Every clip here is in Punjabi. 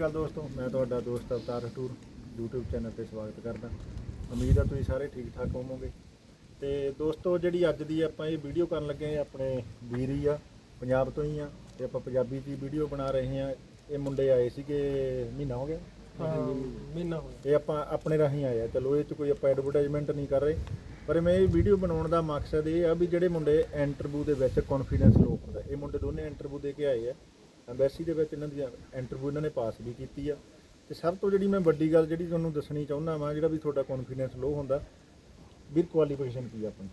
ਗੱਲ ਦੋਸਤੋ ਮੈਂ ਤੁਹਾਡਾ ਦੋਸਤ ਅਵਤਾਰ ਹਟੂਰ YouTube ਚੈਨਲ ਤੇ ਸਵਾਗਤ ਕਰਦਾ। ਉਮੀਦ ਆ ਤੁਸੀਂ ਸਾਰੇ ਠੀਕ ਠਾਕ ਹੋਵੋਗੇ। ਤੇ ਦੋਸਤੋ ਜਿਹੜੀ ਅੱਜ ਦੀ ਆਪਾਂ ਇਹ ਵੀਡੀਓ ਕਰਨ ਲੱਗੇ ਹਾਂ ਆਪਣੇ ਵੀਰ ਹੀ ਆ ਪੰਜਾਬ ਤੋਂ ਹੀ ਆ ਤੇ ਆਪਾਂ ਪੰਜਾਬੀ ਦੀ ਵੀਡੀਓ ਬਣਾ ਰਹੇ ਹਾਂ। ਇਹ ਮੁੰਡੇ ਆਏ ਸੀਗੇ ਮਹੀਨਾ ਹੋ ਗਿਆ? ਮਹੀਨਾ ਹੋਇਆ ਇਹ ਆਪਾਂ ਆਪਣੇ ਰਾਹੀਂ ਆਏ ਆ। ਚਲੋ ਇਹ ਚ ਕੋਈ ਆਪਾਂ ਐਡਵਰਟਾਈਜ਼ਮੈਂਟ ਨਹੀਂ ਕਰ ਰਹੇ। ਪਰ ਮੈਂ ਇਹ ਵੀਡੀਓ ਬਣਾਉਣ ਦਾ ਮਕਸਦ ਇਹ ਆ ਵੀ ਜਿਹੜੇ ਮੁੰਡੇ ਇੰਟਰਵਿਊ ਦੇ ਵਿੱਚ ਕੌਨਫੀਡੈਂਸ ਲੋ ਹੁੰਦਾ ਇਹ ਮੁੰਡੇ ਦੋਨੇ ਇੰਟਰਵਿਊ ਦੇ ਕੇ ਆਏ ਆ। ਐਮਬੈਸੀ ਦੇ ਵਿੱਚ ਇਹਨਾਂ ਦੀ ਇੰਟਰਵਿਊ ਇਹਨਾਂ ਨੇ ਪਾਸ ਵੀ ਕੀਤੀ ਆ। ਤੇ ਸਭ ਤੋਂ ਜਿਹੜੀ ਮੈਂ ਵੱਡੀ ਗੱਲ ਜਿਹੜੀ ਤੁਹਾਨੂੰ ਦੱਸਣੀ ਚਾਹੁੰਦਾ ਵਾਂ ਜਿਹੜਾ ਵੀ ਤੁਹਾਡਾ ਕੌਨਫੀਡੈਂਸ ਲੋ ਹੁੰਦਾ ਵੀ ਕੁਆਲੀਫਿਕੇਸ਼ਨ ਕੀ ਆ ਆਪਣੀ?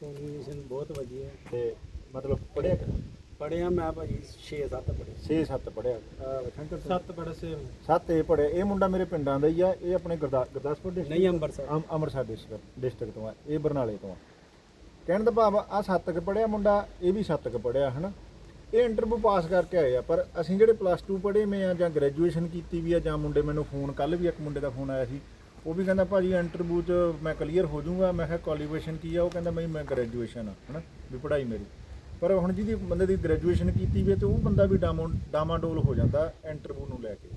ਕੰਡੀਸ਼ਨ ਬਹੁਤ ਵਧੀਆ ਤੇ ਮਤਲਬ ਪੜਿਆ ਪੜਿਆ ਮੈਂ ਭਾਜੀ 6-7 ਪੜੇ 6-7 ਪੜਿਆ ਸ਼ੰਕਰ 7 ਪੜੇ ਸੇ 7 ਇਹ ਪੜਿਆ ਇਹ ਮੁੰਡਾ ਮੇਰੇ ਪਿੰਡਾਂ ਦਾ ਹੀ ਆ। ਇਹ ਆਪਣੇ ਗੁਰਦਾ- ਗੁਰਦਾਸਪੁਰ ਡਿਸਟ੍ਰਿਕਟ ਨਹੀਂ ਅੰਮ੍ਰਿਤਸਰ। ਅਮ- ਅੰਮ੍ਰਿਤਸਰ ਡਿਸਟ੍ਰਿਕਟ ਡਿਸਟ੍ਰਿਕਟ ਤੋਂ ਆ। ਇਹ ਬਰਨਾਲੇ ਤੋਂ ਆ। ਕਹਿਣ ਦਾ ਭਾਵ ਆ ਸੱਤ ਕੁ ਪੜਿਆ ਮੁੰਡਾ ਇਹ ਵੀ ਸੱਤ ਕੁ ਪੜਿਆ ਹਨਾ? ਇਹ ਇੰਟਰਵਿਊ ਪਾਸ ਕਰਕੇ ਆਏ ਆ, ਪਰ ਅਸੀਂ ਜਿਹੜੇ ਪਲੱਸ 2 ਪੜ੍ਹੇ ਮੈਂ ਆ ਜਾਂ ਗ੍ਰੈਜੂਏਸ਼ਨ ਕੀਤੀ ਵੀ ਆ ਜਾਂ ਮੁੰਡੇ ਮੈਨੂੰ ਫੋਨ ਕੱਲ ਵੀ ਇੱਕ ਮੁੰਡੇ ਦਾ ਫੋਨ ਆਇਆ ਸੀ, ਉਹ ਵੀ ਕਹਿੰਦਾ ਭਾਜੀ ਇੰਟਰਵਿਊ 'ਚ ਮੈਂ ਕਲੀਅਰ ਹੋ ਜਾਊਂਗਾ, ਮੈਂ ਕਿਹਾ ਕੁਆਲੀਫਿਕੇਸ਼ਨ ਕੀ ਆ, ਉਹ ਕਹਿੰਦਾ ਬਈ ਮੈਂ ਗ੍ਰੈਜੂਏਸ਼ਨ ਆ, ਹਨਾ, ਵੀ ਪੜ੍ਹਾਈ ਮੇਰੀ। ਪਰ ਹੁਣ ਜਿਹਦੀ ਬੰਦੇ ਦੀ ਗ੍ਰੈਜੂਏਸ਼ਨ ਕੀਤੀ ਵੀ ਆ ਤੇ ਉਹ ਬੰਦਾ ਵੀ ਡਾਮੋ, ਡਾਮਾਡੋਲ ਹੋ ਜਾਂਦਾ ਇੰਟਰਵਿਊ ਨੂੰ ਲੈ ਕੇ।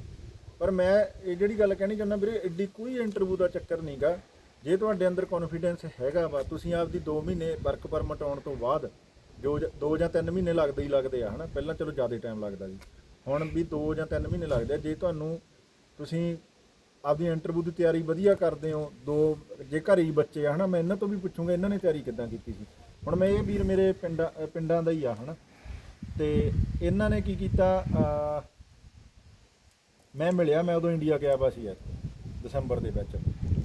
ਪਰ ਮੈਂ ਇਹ ਜਿਹੜੀ ਗੱਲ ਕਹਿਣੀ ਚਾਹੁੰਦਾ ਵੀਰੇ ਐਡੀ ਕੋਈ ਇੰਟਰਵਿਊ ਦਾ ਚੱਕਰ ਨਹੀਂਗਾ ਜੇ ਤੁਹਾਡੇ ਅੰਦਰ ਕੌਨਫੀਡੈਂਸ ਹੈਗਾ ਵਾ, ਤੁਸੀਂ ਆਪਦੀ 2 ਮਹੀਨੇ ਵਰਕ ਪਰਮਿਟ ਆਉਣ ਤੋਂ ਬਾਅਦ ਜੋ 2 ਜਾਂ 3 ਮਹੀਨੇ ਲੱਗਦੇ ਹੀ ਲੱਗਦੇ ਆ, ਹਨਾ? ਪਹਿਲਾਂ ਚਲੋ ਜ਼ਿਆਦਾ ਟਾਈਮ ਲੱਗਦਾ ਜੀ। ਹੁਣ ਵੀ 2 ਜਾਂ 3 ਮਹੀਨੇ ਲੱਗਦੇ ਆ। ਜੇ ਤੁਹਾਨੂੰ ਤੁਸੀਂ ਆਪਦੀ ਇੰਟਰਵਿਊ ਦੀ ਤਿਆਰੀ ਵਧੀਆ ਕਰਦੇ ਹੋ, ਦੋ ਜੇ ਘਰੇ ਹੀ ਬੱਚੇ ਆ, ਹਨਾ? ਮੈਂ ਇਹਨਾਂ ਤੋਂ ਵੀ ਪੁੱਛੂੰਗਾ, ਇਹਨਾਂ ਨੇ ਤਿਆਰੀ ਕਿੱਦਾਂ ਕੀਤੀ ਸੀ? ਹੁਣ ਮੈਂ ਇਹ ਵੀਰ ਮੇਰੇ ਪਿੰਡਾਂ ਪਿੰਡਾਂ ਦਾ ਹੀ ਆ, ਹਨਾ? ਤੇ ਇਹਨਾਂ ਨੇ ਕੀ ਕੀਤਾ ਮੈਂ ਮਿਲਿਆ, ਮੈਂ ਉਦੋਂ ਇੰਡੀਆ ਗਿਆ ਵਾ ਸੀ ਯਾਰ ਦਸੰਬਰ ਦੇ ਵਿੱਚ।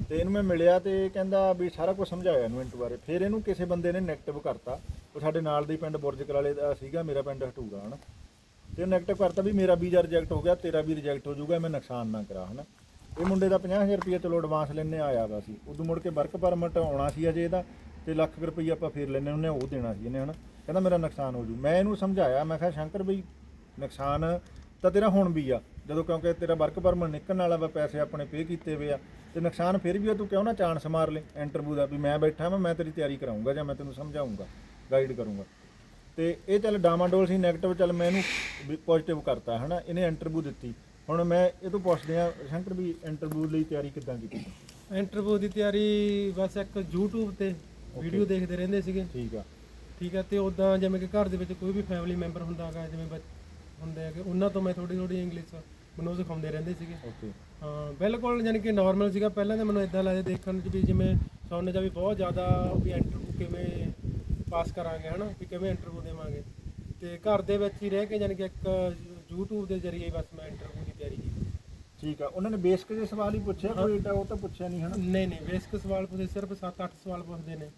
ਤੇ ਇਹਨੂੰ ਮੈਂ ਮਿਲਿਆ ਤੇ ਕਹਿੰਦਾ ਵੀ ਸਾਰਾ ਕੁਝ ਸਮਝਾਇਆ ਇਹਨੂੰ ਇੰਟਰ ਬਾਰੇ। ਫਿਰ ਇਹਨੂੰ ਕਿਸੇ ਬੰਦੇ ਨੇ ਨੈਗੇਟਿਵ ਕਰਤਾ। ਉਹ ਸਾਡੇ ਨਾਲ ਦੇ ਹੀ ਪਿੰਡ ਬੁਰਜ ਕਰਾਲੇ ਦਾ ਸੀਗਾ, ਮੇਰਾ ਪਿੰਡ ਹਟੂਗਾ, ਹਨਾ। ਤੇ ਨੈਗੇਟਿਵ ਕਰਤਾ ਵੀ ਮੇਰਾ ਵੀਜ਼ਾ ਰਿਜੈਕਟ ਹੋ ਗਿਆ, ਤੇਰਾ ਵੀ ਰਿਜੈਕਟ ਹੋ ਜਾਊਗਾ, ਮੈਂ ਨੁਕਸਾਨ ਨਾ ਕਰਾ, ਹਨਾ। ਇਹ ਮੁੰਡੇ ਦਾ 50000 ਰੁਪਏ ਚਲੋ ਐਡਵਾਂਸ ਲੈਣੇ ਆਇਆ ਵਾ ਸੀ। ਉਦੋਂ ਮੁੜ ਕੇ ਵਰਕ ਪਰਮਿਟ ਆਉਣਾ ਸੀ ਅਜੇ ਇਹਦਾ, ਤੇ ਲੱਖ ਕੁ ਰੁਪਈਆ ਆਪਾਂ ਫੇਰ ਲੈਣੇ ਉਹਨੇ ਉਹ ਦੇਣਾ ਸੀ ਇਹਨੇ, ਹਨਾ। ਕਹਿੰਦਾ ਮੇਰਾ ਨੁਕਸਾਨ ਹੋ ਜੂ ਮੈਂ ਇਹਨੂੰ ਸਮਝਾਇਆ, ਮੈਂ ਕਿਹਾ, ਸ਼ੰਕਰ ਬਈ, ਨੁਕਸਾਨ ਤਾਂ ਤੇਰਾ ਹੁਣ ਵੀ ਆ। ਜਦੋਂ ਕਿਉਂਕਿ ਤੇਰਾ ਵਰਕ ਪਰਮਿਟ ਨਿਕਲਣ ਵਾਲਾ ਵਾ, ਪੈਸੇ ਆਪਣੇ ਪੇ ਕੀਤੇ ਵੇ ਆ, ਤੇ ਨੁਕਸਾਨ ਫਿਰ ਵੀ ਆ, ਤੂੰ ਕਿਉਂ ਨਾ ਚਾਂਸ ਮਾਰ ਲੈ ਇੰਟਰਵਿਊ ਦਾ, ਵੀ ਮੈਂ ਬੈਠਾ ਮੈਂ ਮੈਂ ਤੇਰੀ ਤਿਆਰੀ ਕਰਾਉਂਗਾ ਜਾਂ ਮੈਂ ਤੈਨੂੰ ਸਮਝਾਉਂਗਾ ਗਾਈਡ ਕਰੂੰਗਾ। ਤੇ ਇਹ ਚੱਲ ਡਾਮਾਡੋਲ ਸੀ 네ਗੇਟਿਵ ਚੱਲ ਮੈਂ ਇਹਨੂੰ ਪੋਜ਼ਿਟਿਵ ਕਰਤਾ ਹਨਾ? ਇਹਨੇ ਇੰਟਰਵਿਊ ਦਿੱਤੀ। ਹੁਣ ਮੈਂ ਇਹ ਤੋਂ ਪੁੱਛਦੇ ਆ ਸ਼ੰਕਰ ਵੀ ਇੰਟਰਵਿਊ ਲਈ ਤਿਆਰੀ ਕਿੱਦਾਂ ਕੀਤੀ? ਇੰਟਰਵਿਊ ਦੀ ਤਿਆਰੀ ਬਸ ਇੱਕ YouTube ਤੇ ਵੀਡੀਓ ਦੇਖਦੇ ਰਹਿੰਦੇ ਸੀਗੇ। ਠੀਕ ਆ। ਠੀਕ ਹੈ ਤੇ ਉਦਾਂ ਜਿਵੇਂ ਕਿ ਘਰ ਦੇ ਵਿੱਚ ਕੋਈ ਵੀ ਫੈਮਿਲੀ ਮੈਂਬਰ ਹੁੰਦਾ ਹੈਗਾ ਜਿਵੇਂ ਹੁੰਦੇ ਹੈਗੇ ਉਹਨਾਂ ਤੋਂ ਮੈਂ ਥੋੜੀ ਥੋੜੀ ਇੰਗਲਿਸ਼ ਮੈਨੂੰ ਸਿਖਾਉਂਦੇ ਰਹਿੰਦੇ ਸੀਗੇ। ਓਕੇ ਹਾਂ ਬਿਲਕੁਲ ਯਾਨੀ ਕਿ ਨਾਰਮਲ ਸੀਗਾ। ਪਹਿਲਾਂ ਤਾਂ ਮੈਨੂੰ ਇਦਾਂ ਲੱਗਦਾ ਦੇਖਣ ਚ ਵੀ ਜਿਵੇਂ ਸੁਣਨ ਚ ਵੀ ਬਹੁਤ ਜ਼ਿਆਦਾ ਵੀ ਇੰਟਰਵਿਊ ਕਿਵੇਂ ਪਾਸ ਕਰਾਂਗੇ ਹਨਾ? ਵੀ ਕਿਵੇਂ ਇੰਟਰਵਿਊ ਦੇਵਾਂਗੇ? ਤੇ ਘਰ ਦੇ ਵਿੱਚ ਹੀ ਰਹਿ ਕੇ ਯਾਨੀ ਕਿ ਇੱਕ YouTube ਦੇ ਜ਼ਰੀਏ ਹੀ ਬਸ ਮੈਂ ਇੰਟਰਵਿਊ ਦੀ ਤਿਆਰੀ ਕੀਤੀ। ਠੀਕ ਆ। ਉਹਨਾਂ ਨੇ ਬੇਸਿਕ ਜਿਹੇ ਸਵਾਲ ਹੀ ਪੁੱਛਿਆ ਕੋਈ ਏਡਾ ਉਹ ਤਾਂ ਪੁੱਛਿਆ ਨਹੀਂ ਹਨਾ? ਨਹੀਂ ਨਹੀਂ ਬੇਸਿਕ ਸਵਾਲ ਪੁੱਛੇ ਸਿਰਫ 7-8 ਸਵਾਲ ਪੁੱਛਦੇ ਨੇ।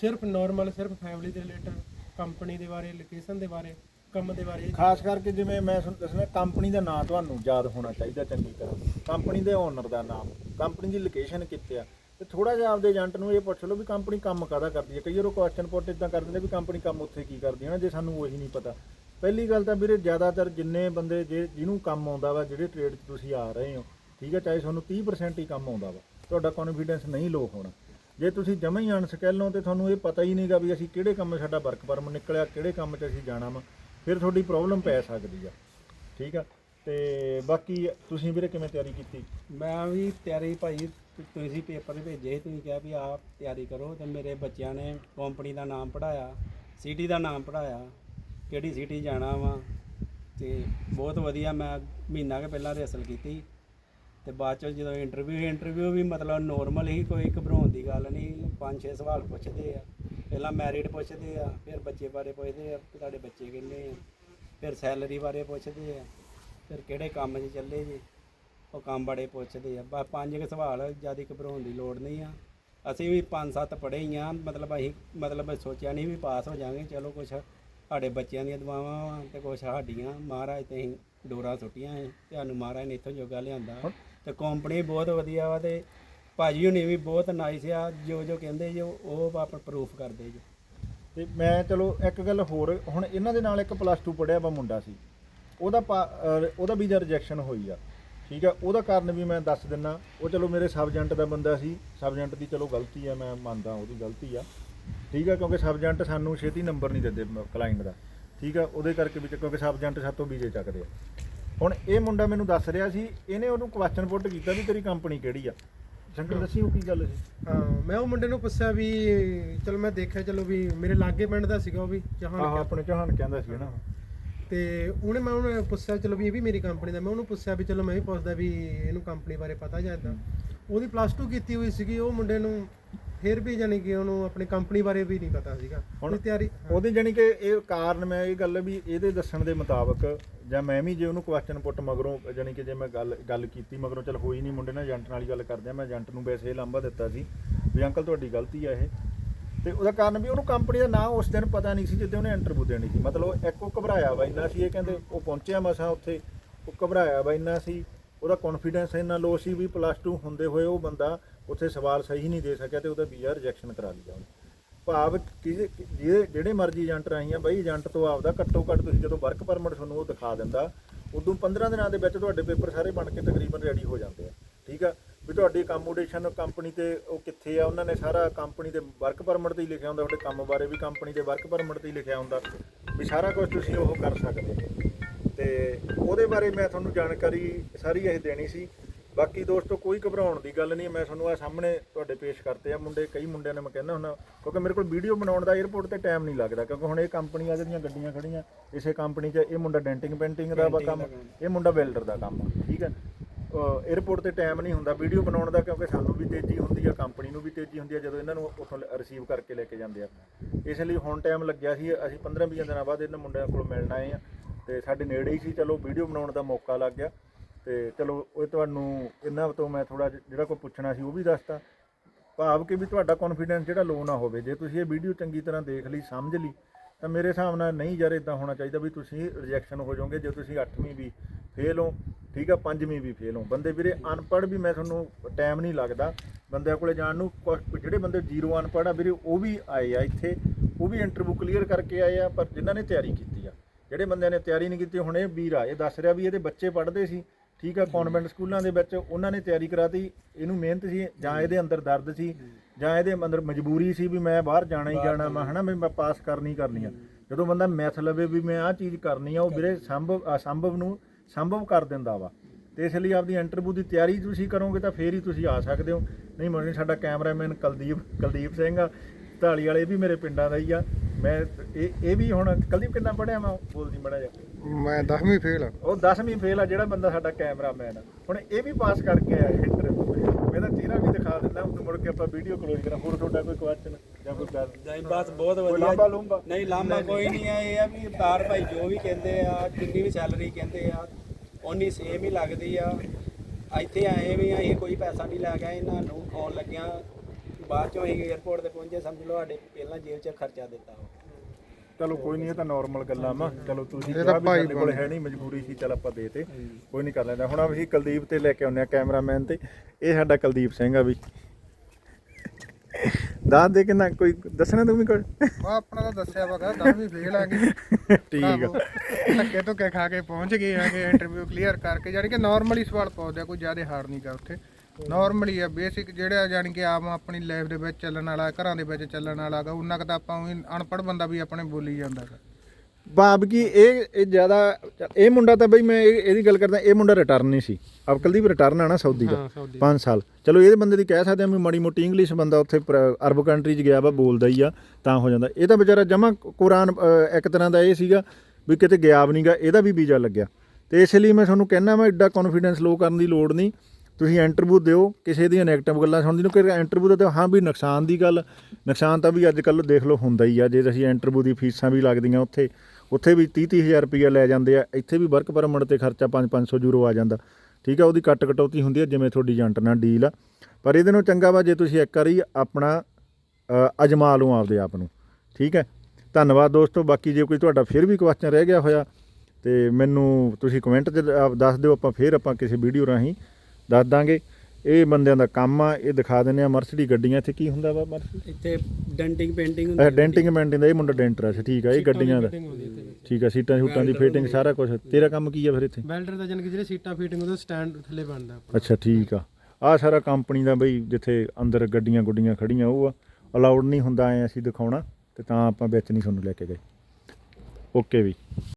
ਸਿਰਫ ਨਾਰਮਲ ਸਿਰਫ ਫੈਮਿਲੀ ਦੇ ਰਿਲੇਟਡ ਕੰਪਨੀ ਦੇ ਬਾਰੇ ਲੋਕੇਸ਼ਨ ਦੇ ਬਾਰੇ ਕੰਮ ਦੇ ਬਾਰੇ। ਖਾਸ ਕਰਕੇ ਜਿਵੇਂ ਮੈਂ ਤੁਹਾਨੂੰ ਦੱਸਣਾ ਕੰਪਨੀ ਦਾ ਨਾਮ ਤੁਹਾਨੂੰ ਯਾਦ ਹੋਣਾ ਚਾਹੀਦਾ ਚੰਗੀ ਤਰ੍ਹਾਂ। ਕੰਪਨੀ ਦੇ ਓਨਰ ਦਾ ਨਾਮ ਕੰਪਨੀ ਦੀ ਲੋਕੇਸ਼ਨ ਕਿੱਥੇ ਆ ਤੇ ਥੋੜਾ ਜਿਹਾ ਆਪਦੇ ਏਜੰਟ ਨੂੰ ਇਹ ਪੁੱਛ ਲਓ ਵੀ ਕੰਪਨੀ ਕੰਮ ਕਾਹਦਾ ਕਰਦੀ ਹੈ? ਕਈ ਵਾਰ ਉਹ ਕੁਐਸਚਨ ਪੁੱਟ ਇਦਾਂ ਕਰ ਦਿੰਦੇ ਵੀ ਕੰਪਨੀ ਕੰਮ ਉੱਥੇ ਕੀ ਕਰਦੀ ਹੈ ਨਾ, ਜੇ ਸਾਨੂੰ ਉਹੀ ਨਹੀਂ ਪਤਾ। ਪਹਿਲੀ ਗੱਲ ਤਾਂ ਵੀਰੇ ਜ਼ਿਆਦਾਤਰ ਜਿੰਨੇ ਬੰਦੇ ਜੇ ਜਿਹਨੂੰ ਕੰਮ ਆਉਂਦਾ ਵਾ, ਜਿਹੜੇ ਟ੍ਰੇਡ 'ਚ ਤੁਸੀਂ ਆ ਰਹੇ ਹੋ, ਠੀਕ ਹੈ, ਚਾਹੇ ਤੁਹਾਨੂੰ 30% ਹੀ ਕੰਮ ਆਉਂਦਾ ਵਾ, ਤੁਹਾਡਾ ਕੌਨਫੀਡੈਂਸ ਨਹੀਂ ਲੋ ਹੋਣਾ। ਜੇ ਤੁਸੀਂ ਜਮਾਂ ਹੀ ਅਨਸਕਿੱਲ ਹੋ ਤੇ ਤੁਹਾਨੂੰ ਇਹ ਪਤਾ ਹੀ ਨਹੀਂਗਾ ਵੀ ਅਸੀਂ ਕਿਹੜੇ ਕੰਮ ਸਾਡਾ ਵਰਕ ਪਰਮਿਟ ਨਿਕਲਿਆ, ਕਿਹੜੇ ਕੰਮ 'ਚ ਅਸੀਂ ਜਾਣਾ ਵਾ, ਫਿਰ ਤੁਹਾਡੀ ਪ੍ਰੋਬਲਮ ਪੈ ਸਕਦੀ ਆ, ਠੀਕ ਆ? ਤੇ ਬਾਕੀ ਤੁਸੀਂ ਵੀਰੇ ਕਿਵੇਂ ਤਿਆਰੀ ਕੀਤੀ? ਮੈਂ ਵੀ ਤਿਆਰੀ ਭਾਈ ਤੁ- ਤੁਸੀਂ ਪੇਪਰ ਭੇਜੇ ਸੀ, ਤੁਸੀਂ ਕਿਹਾ ਵੀ ਆਪ ਤਿਆਰੀ ਕਰੋ ਤੇ ਮੇਰੇ ਬੱਚਿਆਂ ਨੇ ਕੰਪਨੀ ਦਾ ਨਾਮ ਪੜਾਇਆ ਸਿਟੀ ਦਾ ਨਾਮ ਪੜਾਇਆ ਕਿਹੜੀ ਸਿਟੀ ਜਾਣਾ ਵਾ ਤੇ ਬਹੁਤ ਵਧੀਆ ਮੈਂ ਮਹੀਨਾ ਕੁ ਪਹਿਲਾਂ ਰਿਹਰਸਲ ਕੀਤੀ ਤੇ ਬਾਅਦ ਚ ਜਦੋਂ ਇੰਟਰਵਿਊ ਇੰਟਰਵਿਊ ਵੀ ਮਤਲਬ ਨੋਰਮਲ ਹੀ ਕੋਈ ਘਬਰਾਉਣ ਦੀ ਗੱਲ ਨਹੀਂ ਪੰਜ ਛੇ ਸਵਾਲ ਪੁੱਛਦੇ ਆ ਪਹਿਲਾਂ ਮੈਰਿਟ ਪੁੱਛਦੇ ਆ ਫਿਰ ਬੱਚੇ ਬਾਰੇ ਪੁੱਛਦੇ ਆ ਕਿ ਤੁਹਾਡੇ ਬੱਚੇ ਕਿੰਨੇ ਆ ਫਿਰ ਸੈਲਰੀ ਬਾਰੇ ਪੁੱਛਦੇ ਆ ਫਿਰ ਕਿਹੜੇ ਕੰਮ 'ਚ ਚੱਲੇ ਜੀ। ਉਹ ਕੰਮ ਬੜੇ ਪੁੱਛਦੇ ਆ। ਬਸ ਪੰਜ ਕੁ ਸਵਾਲ ਜ਼ਿਆਦਾ ਘਬਰਾਉਣ ਦੀ ਲੋੜ ਨਹੀਂ ਆ। ਅਸੀਂ ਵੀ ਪੰਜ ਸੱਤ ਪੜ੍ਹੇ ਹੀ ਆ। ਮਤਲਬ ਅਸੀਂ ਮਤਲਬ ਸੋਚਿਆ ਨਹੀਂ ਵੀ ਪਾਸ ਹੋ ਜਾਵਾਂਗੇ। ਚਲੋ ਕੁਛ ਸਾਡੇ ਬੱਚਿਆਂ ਦੀਆਂ ਦੁਆਵਾਂ ਵਾਂ ਤੇ ਕੁਛ ਸਾਡੀਆਂ। ਮਹਾਰਾਜ ਤੇ ਅਸੀਂ ਡੋਰਾ ਸੁੱਟੀਆਂ ਹੈ ਤੇ ਸਾਨੂੰ ਮਹਾਰਾਜ ਨੇ ਇੱਥੋਂ ਜੋਗਾ ਲਿਆਂਦਾ। ਤੇ ਕੰਪਨੀ ਬਹੁਤ ਵਧੀਆ ਵਾ ਤੇ ਭਾਜੀ ਹੁਣੀ ਵੀ ਬਹੁਤ ਨਾਈਸ ਆ। ਜੋ ਜੋ ਕਹਿੰਦੇ ਜੋ ਉਹ ਆਪ ਪ੍ਰੂਫ ਕਰਦੇ ਜੋ। ਤੇ ਮੈਂ ਚਲੋ ਇੱਕ ਗੱਲ ਹੋਰ ਹੁਣ ਇਹਨਾਂ ਦੇ ਨਾਲ ਇੱਕ ਪਲੱਸ 2 ਪੜਿਆ ਵਾ ਮੁੰਡਾ ਸੀ। ਉਹਦਾ ਪਾ- ਅਹ ਉਹਦਾ ਵੀਜ਼ਾ ਰਿਜੈਕਸ਼ਨ ਹੋਈ ਆ। ਠੀਕ ਆ ਉਹਦਾ ਕਾਰਨ ਵੀ ਮੈਂ ਦੱਸ ਦਿੰਨਾ। ਉਹ ਚਲੋ ਮੇਰੇ ਸਬਜੈਂਟ ਦਾ ਬੰਦਾ ਸੀ ਸਬਜੈਂਟ ਦੀ ਚਲੋ ਗਲਤੀ ਆ ਮੈਂ ਮੰਨਦਾ ਉਹਦੀ ਗਲਤੀ ਆ। ਠੀਕ ਆ ਕਿਉਂਕਿ ਸਬਜੈਂਟ ਸਾਨੂੰ ਛੇਤੀ ਨੰਬਰ ਨਹੀਂ ਦਿੰਦੇ ਕਲਾਇੰਟ ਦਾ। ਠੀਕ ਆ ਉਹਦੇ ਕਰਕੇ ਵੀ ਕਿਉਂਕਿ ਸਬਜੈਂਟ ਸਾਤੋਂ ਵੀਜ਼ੇ ਚੱਕਦੇ ਆ। ਹੁਣ ਇਹ ਮੁੰਡਾ ਮੈਨੂੰ ਦੱਸ ਰਿਹਾ ਸੀ ਇਹਨੇ ਉਹਨੂੰ ਕੁਐਸਚਨ ਪੁੱਟ ਕੀਤਾ ਵੀ ਤੇਰੀ ਕੰਪਨੀ ਕਿਹੜੀ ਆ? ਸ਼ੰਕਰ ਦੱਸੀ ਉਹ ਕੀ ਗੱਲ ਸੀ? ਹਾਂ ਮੈਂ ਉਹ ਮੁੰਡੇ ਨੂੰ ਪੁੱਛਿਆ ਵੀ ਚਲ ਮੈਂ ਦੇਖਿਆ ਚਲੋ ਵੀ ਮੇਰੇ ਲਾਗੇ ਪਿੰਡ ਦਾ ਸੀਗਾ ਉਹ ਵੀ ਚਾਹਣ ਆਹ ਆਪਣੇ ਚਾਹਣ ਕਹਿੰਦਾ ਸੀ ਨਾ। ਤੇ ਉਹਨੇ ਮੈਂ ਉਹਨੂੰ ਪੁੱਛਿਆ ਚਲੋ ਵੀ ਇਹ ਵੀ ਮੇਰੀ ਕੰਪਨੀ ਦਾ ਮੈਂ ਉਹਨੂੰ ਪੁੱਛਿਆ ਵੀ ਚਲੋ ਮੈਂ ਵੀ ਪੁੱਛਦਾ ਵੀ ਇਹਨੂੰ ਕੰਪਨੀ ਬਾਰੇ ਪਤਾ ਜਾਂ ਏਦਾਂ। ਉਹਦੀ ਪਲੱਸ 2 ਕੀਤੀ ਹੋਈ ਸੀਗੀ ਉਹ ਮੁੰਡੇ ਨੂੰ ਫਿਰ ਵੀ ਜਾਨੀ ਕਿ ਉਹਨੂੰ ਆਪਣੀ ਕੰਪਨੀ ਬਾਰੇ ਵੀ ਨਹੀਂ ਪਤਾ ਸੀਗਾ। ਹੁਣ ਤਿਆਰੀ ਉਹਦੇ ਜਾਨੀ ਕਿ ਇਹ ਕਾਰਨ ਮੈਂ ਇਹ ਗੱਲ ਵੀ ਇਹਦੇ ਦੱਸਣ ਦੇ ਮੁਤਾਬਕ ਜਾਂ ਮੈਂ ਵੀ ਜੇ ਉਹਨੂੰ ਕੁਐਸਚਨ ਪੁੱਟ ਮਗਰੋਂ ਜਾਨੀ ਕਿ ਜੇ ਮੈਂ ਗੱਲ ਗੱਲ ਕੀਤੀ ਮਗਰੋਂ ਚਲ ਹੋਈ ਨਹੀਂ ਮੁੰਡੇ ਨਾਲ ਏਜੰਟ ਨਾਲ ਹੀ ਗੱਲ ਕਰਦੇ ਆ ਮੈਂ ਏਜੰਟ ਨੂੰ ਵੈਸੇ ਇਹ ਲਾਂਭਾ ਦਿੱਤਾ ਸੀ ਵੀ ਅੰਕਲ ਤੁਹਾਡੀ ਗਲਤੀ ਆ ਇਹ। ਤੇ ਉਹਦਾ ਕਾਰਨ ਵੀ ਉਹਨੂੰ ਕੰਪਨੀ ਦਾ ਨਾਂ ਉਸ ਦਿਨ ਪਤਾ ਨਹੀਂ ਸੀ ਜਿੱਦੇ ਉਹਨੇ ਇੰਟਰਵਿਊ ਦੇਣੀ ਸੀ। ਮਤਲਬ ਉਹ ਇੱਕ ਉਹ ਘਬਰਾਇਆ ਵਾ, ਇੰਨਾ ਸੀ ਇਹ ਕਹਿੰਦੇ ਉਹ ਪਹੁੰਚਿਆ ਮਸਾਂ ਉੱਥੇ, ਉਹ ਘਬਰਾਇਆ ਵਾ, ਇੰਨਾ ਸੀ। ਉਹਦਾ ਕੌਨਫੀਡੈਂਸ ਇੰਨਾ ਲੋ ਸੀ ਵੀ ਪਲੱਸ 2 ਹੁੰਦੇ ਹੋਏ ਉਹ ਬੰਦਾ ਉੱਥੇ ਸਵਾਲ ਸਹੀ ਨਹੀਂ ਦੇ ਸਕਿਆ ਤੇ ਉਹਦਾ ਵੀਜ਼ਾ ਰਿਜੈਕਸ਼ਨ ਕਰਾ ਲਿਆ ਉਹਨੇ। ਭਾਵ ਕਿਸੇ ਜਿਹੜੇ ਜਿਹੜੇ ਮਰਜ਼ੀ ਏਜੰਟ ਰਾਹੀਂ ਆ ਬਈ, ਏਜੰਟ ਤੋਂ ਆਪਦਾ ਘੱਟੋ ਘੱਟ ਤੁਸੀਂ ਜਦੋਂ ਵਰਕ ਪਰਮਿਟ ਤੁਹਾਨੂੰ ਉਹ ਦਿਖਾ ਦਿੰਦਾ, ਉਦੋਂ 15 ਦਿਨਾਂ ਦੇ ਵਿੱਚ ਤੁਹਾਡੇ ਪੇਪਰ ਸਾਰੇ ਬਣ ਕੇ ਤਕਰੀਬਨ ਰੈਡੀ ਹੋ ਜਾਂਦੇ ਆ, ਠੀਕ ਆ? ਵੀ ਤੁਹਾਡੀ ਅਕਾਮੋਡੇਸ਼ਨ ਕੰਪਨੀ ਤੇ ਉਹ ਕਿੱਥੇ ਆ? ਉਹਨਾਂ ਨੇ ਸਾਰਾ ਕੰਪਨੀ ਦੇ ਵਰਕ ਪਰਮਿਟ ਤੇ ਹੀ ਲਿਖਿਆ ਹੁੰਦਾ ਤੁਹਾਡੇ ਕੰਮ ਬਾਰੇ ਵੀ ਕੰਪਨੀ ਦੇ ਵਰਕ ਪਰਮਿਟ ਤੇ ਹੀ ਲਿਖਿਆ ਹੁੰਦਾ। ਵੀ ਸਾਰਾ ਕੁਝ ਤੁਸੀਂ ਉਹ ਕਰ ਸਕਦੇ ਹੋ। ਤੇ ਉਹਦੇ ਬਾਰੇ ਮੈਂ ਤੁਹਾਨੂੰ ਜਾਣਕਾਰੀ ਸਾਰੀ ਇਹ ਦੇਣੀ ਸੀ। ਬਾਕੀ ਦੋਸਤੋ ਕੋਈ ਘਬਰਾਉਣ ਦੀ ਗੱਲ ਨਹੀਂ ਮੈਂ ਤੁਹਾਨੂੰ ਆ ਸਾਹਮਣੇ ਤੁਹਾਡੇ ਪੇਸ਼ ਕਰਤੇ ਆ ਮੁੰਡੇ ਕਈ ਮੁੰਡਿਆਂ ਨੇ ਮੈਂ ਕਹਿੰਦਾ ਹੁੰਦਾ ਕਿਉਂਕਿ ਮੇਰੇ ਕੋਲ ਵੀਡੀਓ ਬਣਾਉਣ ਦਾ 에어ਪੋਰਟ ਤੇ ਟਾਈਮ ਨਹੀਂ ਲੱਗਦਾ ਕਿਉਂਕਿ ਹੁਣ ਇਹ ਕੰਪਨੀਆਂ ਜਿਹੜੀਆਂ ਗੱਡੀਆਂ ਖੜੀਆਂ ਇਸੇ ਕੰਪਨੀ 'ਚ ਇਹ ਮੁੰਡਾ ਡੈਂਟਿੰਗ ਪੇਂਟਿੰਗ ਦਾ ਵਾ ਕੰਮ ਇਹ ਮੁੰਡਾ ਵੈਲਡਰ ਦਾ ਕੰਮ ਠੀਕ ਹੈ 에어ਪੋਰਟ ਤੇ ਟਾਈਮ ਨਹੀਂ ਹੁੰਦਾ ਵੀਡੀਓ ਬਣਾਉਣ ਦਾ ਕਿਉਂਕਿ ਸਾਨੂੰ ਵੀ ਤੇਜ਼ੀ ਹੁੰਦੀ ਆ ਕੰਪਨੀ ਨੂੰ ਵੀ ਤੇਜ਼ੀ ਹੁੰਦੀ ਆ, ਜਦੋਂ ਇਹਨਾਂ ਨੂੰ ਉੱਥੋਂ ਰਿਸੀਵ ਕਰਕੇ ਲੈ ਕੇ ਜਾਂਦੇ ਆ। ਇਸ ਲਈ ਹੁਣ ਟਾਈਮ ਲੱਗਿਆ ਸੀ, ਅਸੀਂ 15-20 ਦਿਨਾਂ ਬਾਅਦ ਇਹਨਾਂ ਮੁੰਡਿਆਂ ਕੋਲ ਮਿਲਣ ਆਏ ਆ ਤੇ ਸਾਡੇ ਨੇੜੇ ਹੀ ਸੀ, ਚਲੋ ਵੀਡੀਓ ਬਣਾਉਣ ਦਾ ਮੌਕਾ ਲੱਗ ਗਿਆ। ਤੇ ਚਲੋ ਉਹ ਤੁਹਾਨੂੰ ਇਹਨਾਂ ਤੋਂ ਮੈਂ ਥੋੜਾ ਜਿਹੜਾ ਕੋਈ ਪੁੱਛਣਾ ਸੀ ਉਹ ਵੀ ਦੱਸਤਾ। ਭਾਵ ਕਿ ਵੀ ਤੁਹਾਡਾ ਕੌਨਫੀਡੈਂਸ ਜਿਹੜਾ ਲੋ ਨਾ ਹੋਵੇ, ਜੇ ਤੁਸੀਂ ਇਹ ਵੀਡੀਓ ਚੰਗੀ ਤਰ੍ਹਾਂ ਦੇਖ ਲਈ, ਸਮਝ ਲਈ, ਤਾਂ ਮੇਰੇ ਹਿਸਾਬ ਨਾਲ ਨਹੀਂ ਯਾਰ ਇਦਾਂ ਹੋਣਾ ਚਾਹੀਦਾ ਵੀ ਤੁਸੀਂ ਰਿਜੈਕਸ਼ਨ ਹੋ ਜਾਓਗੇ, ਜੇ ਤੁਸੀਂ 8ਵੀਂ ਵੀ ਫੇਲ ਹੋ ਠੀਕ ਆ 5ਵੀਂ ਵੀ ਫੇਲ ਹੋ। ਬੰਦੇ ਵੀਰੇ ਅਨਪੜ੍ਹ ਵੀ ਮੈਂ ਤੁਹਾਨੂੰ ਟਾਈਮ ਨਹੀਂ ਲੱਗਦਾ। ਬੰਦਿਆਂ ਕੋਲੇ ਜਾਣ ਨੂੰ ਜਿਹੜੇ ਬੰਦੇ ਜ਼ੀਰੋ ਅਨਪੜ੍ਹ ਆ ਵੀਰੇ ਉਹ ਵੀ ਆਏ ਆ ਇੱਥੇ। ਉਹ ਵੀ ਇੰਟਰਵਿਊ ਕਲੀਅਰ ਕਰਕੇ ਆਏ ਆ ਪਰ ਜਿਨ੍ਹਾਂ ਨੇ ਤਿਆਰੀ ਕੀਤੀ ਆ। ਜਿਹੜੇ ਬੰਦਿਆਂ ਨੇ ਤਿਆਰੀ ਨਹੀਂ ਕੀਤੀ ਹੁਣ ਇਹ ਵੀਰ ਆ ਇਹ ਦੱਸ ਰਿਹਾ ਵੀ ਇਹਦੇ ਬੱਚੇ ਪੜ੍ਹਦੇ ਸੀ ਠੀਕ ਆ ਕਨਵੈਂਟ ਸਕੂਲਾਂ ਦੇ ਵਿੱਚ। ਉਹਨਾਂ ਨੇ ਤਿਆਰੀ ਕਰਾਤੀ ਇਹਨੂੰ ਮਿਹਨਤ ਸੀ ਜਾਂ ਇਹਦੇ ਅੰਦਰ ਦਰਦ ਸੀ ਜਾਂ ਇਹਦੇ ਅੰਦਰ ਮਜਬੂਰੀ ਸੀ ਵੀ ਮੈਂ ਬਾਹਰ ਜਾਣਾ ਹੀ ਜਾਣਾ। ਮੈਂ ਹਨਾ ਮੈਂ ਪਾਸ ਕਰਨੀ ਕਰਨੀ ਆ। ਜਦੋਂ ਬੰਦਾ ਮੈਥ ਲਵੇ ਵੀ ਮੈਂ ਆਹ ਚੀਜ਼ ਕਰਨੀ ਆ ਉਹ ਵੀਰੇ ਸੰਭਵ ਅਸੰਭਵ ਨੂੰ ਸੰਭਵ ਕਰ ਦਿੰਦਾ ਵਾ। ਤੇ ਇਸ ਲਈ ਆਪਦੀ ਇੰਟਰਵਿਊ ਦੀ ਤਿਆਰੀ ਤੁਸੀਂ ਕਰੋਗੇ ਤਾਂ ਫੇਰ ਹੀ ਤੁਸੀਂ ਆ ਸਕਦੇ ਹੋ। ਨਹੀਂ ਮਰਨੀ ਸਾਡਾ ਕੈਮਰਾਮੈਨ ਕੁਲਦੀਪ ਕੁਲਦੀਪ ਸਿੰਘ ਆ। ਢਾਲੀ ਵਾਲੇ ਵੀ ਮੇਰੇ ਪਿੰਡਾਂ ਦਾ ਹੀ ਆ। ਮੈਂ ਇਹ ਇਹ ਵੀ ਹੁਣ ਕੁਲਦੀਪ ਕਿੰਨਾ ਪੜਿਆ ਮੈਂ ਬੋਲਦੀ ਮੜਾ ਜਾ ਮੈਂ 10ਵੀਂ ਫੇਲ ਉਹ 10ਵੀਂ ਫੇਲ ਆ ਜਿਹੜਾ ਬੰਦਾ ਸਾਡਾ ਕੈਮਰਾਮੈਨ ਆ। ਹੁਣ ਇਹ ਵੀ ਪਾਸ ਕਰਕੇ ਆਇਆ ਇੰਟਰਵਿਊ ਮੈਂ ਤਾਂ ਚਿਹਰਾ ਵੀ ਦਿਖਾ ਦਿੰਦਾ ਹੁਣ ਮੁੜ ਕੇ ਆਪਾਂ ਵੀਡੀਓ ਕਲੋਜ਼ ਕਰਾਂ। ਹੋਰ ਤੁਹਾਡਾ ਕੋਈ ਕੁਐਸਚਨ ਜਾਂ ਕੋਈ ਗੱਲ? ਨਹੀਂ ਬਸ ਬਹੁਤ ਵਧੀਆ। ਲਾਂਬਾ ਲੂੰਬਾ ਨਹੀਂ ਲਾਂਬਾ ਕੋਈ ਨਹੀਂ ਆ। ਇਹ ਆ ਵੀ ਅਵਤਾਰ ਭਾਈ ਜੋ ਵੀ ਕਹਿੰਦੇ ਆ ਜਿੰਨੀ ਵੀ ਸੈਲਰੀ ਕਹਿੰਦੇ ਆ ਓਨੀ ਸੇਮ ਹੀ ਲੱਗਦੀ ਆ। ਇੱਥੇ ਆਏ ਵੀ ਆ ਇਹ ਕੋਈ ਪੈਸਾ ਨਹੀਂ ਲੈ ਗਿਆ ਇਹਨਾਂ ਨੂੰ ਆਉਣ ਲੱਗਿਆ। ਬਾਅਦ ਚੋਂ ਅਸੀਂ 에어ਪੋਰਟ ਤੇ ਪਹੁੰਚੇ ਸਮਝ ਲਓ ਸਾਡੇ ਪਹਿਲਾਂ ਜੇਬ 'ਚ ਖਰਚਾ ਦਿੱਤਾ ਵਾ ਚਲੋ ਕੋਈ ਨਹੀਂ ਇਹ ਤਾਂ ਨਾਰਮਲ ਗੱਲਾਂ ਵਾ। ਚਲੋ ਤੁਸੀਂ ਕਿਹਾ ਵੀ ਸਾਡੇ ਕੋਲ ਹੈ ਨਹੀਂ ਮਜਬੂਰੀ ਸੀ ਚਲ ਆਪਾਂ ਦੇ ਤੇ ਕੋਈ ਨਹੀਂ ਕਰ ਲੈਂਦਾ। ਹੁਣ ਅਸੀਂ ਕੁਲਦੀਪ ਤੇ ਲੈ ਕੇ ਆਉਂਦੇ ਆ ਕੈਮਰਾਮੈਨ ਤੇ। ਇਹ ਸਾਡਾ ਕੁਲਦੀਪ ਸਿੰਘ ਆ ਵੀ। ਦੱਸ ਦੇ ਕਿੰਨਾ ਕੋਈ ਦੱਸਣਾ ਤੂੰ ਵੀ ਕੋਈ? ਆ ਆਪਣਾ ਤਾਂ ਦੱਸਿਆ ਵਗਾ 10ਵੀਂ ਫੇਲ ਆ ਗਈ ਠੀਕ ਆ। ਧੱਕੇ ਧੁੱਕੇ ਖਾ ਕੇ ਪਹੁੰਚ ਗਏ ਆਗੇ ਇੰਟਰਵਿਊ ਕਲੀਅਰ ਕਰਕੇ ਜਾਨੀ ਕਿ ਨਾਰਮਲੀ ਸਵਾਲ ਪਾਉਂਦੇ ਆ ਕੋਈ ਜ਼ਿਆਦਾ ਹਾਰਡ ਨਹੀਂ ਗਾ ਉੱਥੇ। ਨਾਰਮਲੀ ਆ ਬੇਸਿਕ ਜਿਹੜਾ ਜਾਨੀ ਕਿ ਆਮ ਆਪਣੀ ਲਾਈਫ ਦੇ ਵਿੱਚ ਚੱਲਣ ਵਾਲਾ ਘਰਾਂ ਦੇ ਵਿੱਚ ਚੱਲਣ ਵਾਲਾ ਗਾ ਉਹਨਾਂ ਕੁ ਤਾਂ ਆਪਾਂ ਉਹੀ ਅਨਪੜ੍ਹ ਬੰਦਾ ਵੀ ਆਪਣੇ ਬੋਲੀ ਜਾਂਦਾ ਗਾ। ਬਾਬ ਕੀ ਇਹ ਇਹ ਜ਼ਿਆਦਾ ਇਹ ਮੁੰਡਾ ਤਾਂ ਬਈ ਮੈਂ ਇਹ- ਇਹਦੀ ਗੱਲ ਕਰਦਾ ਇਹ ਮੁੰਡਾ ਰਿਟਰਨ ਨਹੀਂ ਸੀ। ਅਬਕਲ ਵੀ ਰਿਟਰਨ ਆਣਾ ਸਾਊਦੀ ਦਾ 5 ਸਾਲ। ਚਲੋ ਇਹਦੇ ਬੰਦੇ ਦੀ ਕਹਿ ਸਕਦੇ ਆ ਵੀ ਮਾੜੀ ਮੋਟੀ ਇੰਗਲਿਸ਼ ਬੰਦਾ ਉੱਥੇ ਪਰ- ਅਰਬ ਕੰਟਰੀ 'ਚ ਗਿਆ ਵਾ ਬੋਲਦਾ ਹੀ ਆ ਤਾਂ ਹੋ ਜਾਂਦਾ। ਇਹ ਤਾਂ ਵਿਚਾਰਾ ਜਮਾ ਕੁਰਾਨ ਅ, ਇੱਕ ਤਰ੍ਹਾਂ ਦਾ ਇਹ ਸੀਗਾ ਵੀ ਕਿਤੇ ਗਿਆ ਵੀ ਨਹੀਂਗਾ ਇਹਦਾ ਵੀ ਵੀਜ਼ਾ ਲੱਗਿਆ। ਤੇ ਇਸ ਲਈ ਮੈਂ ਤੁਹਾਨੂੰ ਕਹਿਣਾ ਮੈਂ ਐਡਾ ਕੌਨਫੀਡੈਂਸ ਲੋ ਕਰਨ ਦੀ ਲੋੜ ਨਹੀਂ। ਤੁਸੀਂ ਇੰਟਰਵਿਊ ਦਿਓ, ਕਿਸੇ ਦੀਆਂ ਨੈਗੇਟਿਵ ਗੱਲਾਂ ਸੁਣਦੀ ਨੂੰ ਕਿ ਇੰਟਰਵਿਊ ਦਾ ਤਾਂ ਹਾਂ ਵੀ ਨੁਕਸਾਨ ਦੀ ਗੱਲ, ਨੁਕਸਾਨ ਤਾਂ ਵੀ ਅੱਜ ਕੱਲ੍ਹ ਦੇਖ ਲਓ ਹੁੰਦਾ ਹੀ ਆ, ਜੇ ਅਸੀਂ ਇੰਟਰਵਿਊ ਦੀ ਫੀਸਾਂ ਵੀ ਲੱਗਦੀਆਂ ਉੱਥੇ ਉੱਥੇ ਵੀ 30 30 ਹਜ਼ਾਰ ਰੁਪਈਆ ਲੈ ਜਾਂਦੇ ਆ, ਇੱਥੇ ਵੀ ਵਰਕ ਪਰਮਿਟ ਤੇ ਖਰਚਾ 5 500 ਯੂਰੋ ਆ ਜਾਂਦਾ। ਠੀਕ ਆ, ਉਹਦੀ ਕੱਟ ਕਟੌਤੀ ਹੁੰਦੀ ਆ, ਜਿਵੇਂ ਤੁਹਾਡੀ ਏਜੰਟ ਨਾਲ ਡੀਲ ਆ। ਪਰ ਇਹਦੇ ਨੂੰ ਚੰਗਾ ਵਾ ਜੇ ਤੁਸੀਂ ਇੱਕ ਵਾਰੀ ਆਪਣਾ ਅਜਮਾ ਲਓ ਆਪਦੇ ਆਪ ਨੂੰ। ਠੀਕ ਹੈ ਧੰਨਵਾਦ ਦੋਸਤੋ, ਬਾਕੀ ਜੇ ਕੋਈ ਤੁਹਾਡਾ ਫਿਰ ਵੀ ਕੁਐਸਚਨ ਰਹਿ ਗਿਆ ਹੋਇਆ, ਤੇ ਮੈਨੂੰ ਤੁਸੀਂ ਕਮੈਂਟ 'ਚ ਦੱਸ ਦਿਓ, ਆਪਾਂ ਫਿਰ ਆਪਾਂ ਕਿਸੇ ਵੀਡੀਓ ਰਾਹੀਂ ਦੱਸ ਦਾਂਗੇ। ਇਹ ਬੰਦਿਆਂ ਦਾ ਕੰਮ ਆ ਇਹ ਦਿਖਾ ਦਿੰਦੇ ਆ ਮਰਸਡੀ ਗੱਡੀਆਂ ਇੱਥੇ ਕੀ ਹੁੰਦਾ ਵਾ ਮਰਸਡੀ ਇੱਥੇ ਡੈਂਟਿੰਗ ਪੇਂਟਿੰਗ ਅੱਛਾ ਡੈਂਟਿੰਗ ਮੈਂਟਿੰਗ ਦਾ ਇਹ ਮੁੰਡਾ ਡੈਂਟਰ ਆ ਠੀਕ ਆ ਇਹ ਗੱਡੀਆਂ ਦਾ। ਠੀਕ ਆ ਸੀਟਾਂ ਸ਼ੂਟਾਂ ਦੀ ਫਿਟਿੰਗ ਸਾਰਾ ਕੁਝ ਤੇਰਾ ਕੰਮ ਕੀ ਆ ਫਿਰ ਇੱਥੇ? ਵੈਲਡਰ ਦਾ ਜਾਨੀ ਕਿ ਜਿਹੜੇ ਸੀਟਾਂ ਫੀਟਿੰਗ ਉਹਦਾ ਸਟੈਂਡ ਥੱਲੇ ਬਣਦਾ ਅੱਛਾ ਠੀਕ ਆ। ਆ ਸਾਰਾ ਕੰਪਨੀ ਦਾ ਬਈ ਜਿੱਥੇ ਅੰਦਰ ਗੱਡੀਆਂ ਗੁੱਡੀਆਂ ਖੜੀਆਂ ਉਹ ਆ। ਅਲਾਉਡ ਨਹੀਂ ਹੁੰਦਾ ਐ ਅਸੀਂ ਦਿਖਾਉਣਾ ਤੇ ਤਾਂ ਆਪਾਂ ਵਿੱਚ ਨਹੀਂ ਤੁਹਾਨੂੰ ਲੈ ਕੇ ਗਏ। ਓਕੇ ਵੀ।